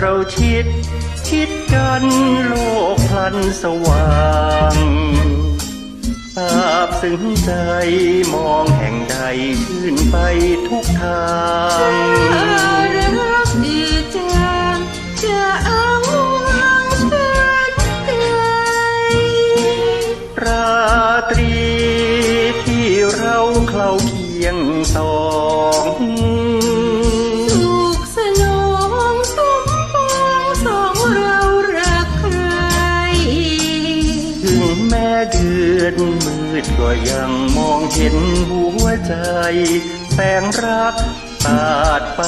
เราชิด ชิดกันโลกพลันสว่างทราบซึ้งใจมองแห่งใดชื่นไปทุกทางรักดีจางจะอ้างวางไกลราตรีที่เราเคล้าเคียงสอ ดือนมืดก็ยังมองเห็นหัวใจ แสงรักสาดไป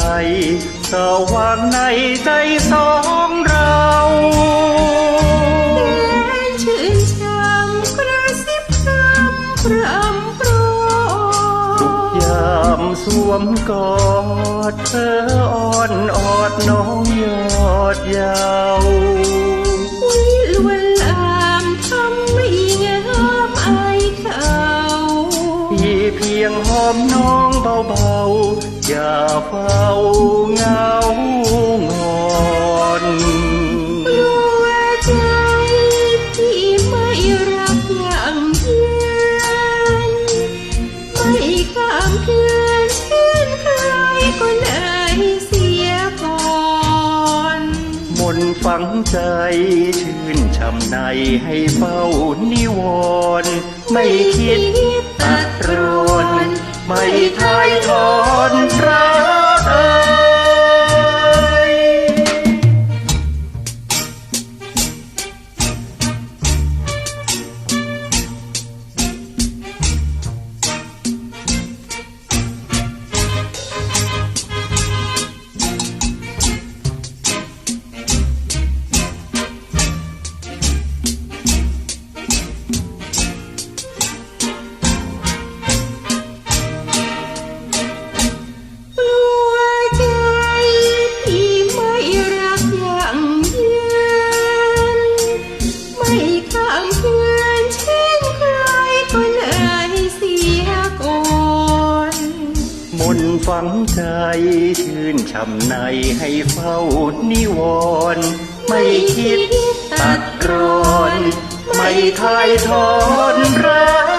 สว่างในใจสองเราแสนชื่นช่ำกระซิบคำพรำโปรทุกยามสวมกอดเธออ่อนออดน้องยอดยาววิ ยงหอมน้องเบาๆ อย่าเฝ้าเหงา ฝังใจชื่นช่ำในให้เฝ้านิวรณ์ไม่คิดตัดรอนไม่ทายทอ ฝังใจชื่นช่ำในให้เฝ้านิวรณ์ไม่คิดตัดกรอน ไม่ทายทอนรั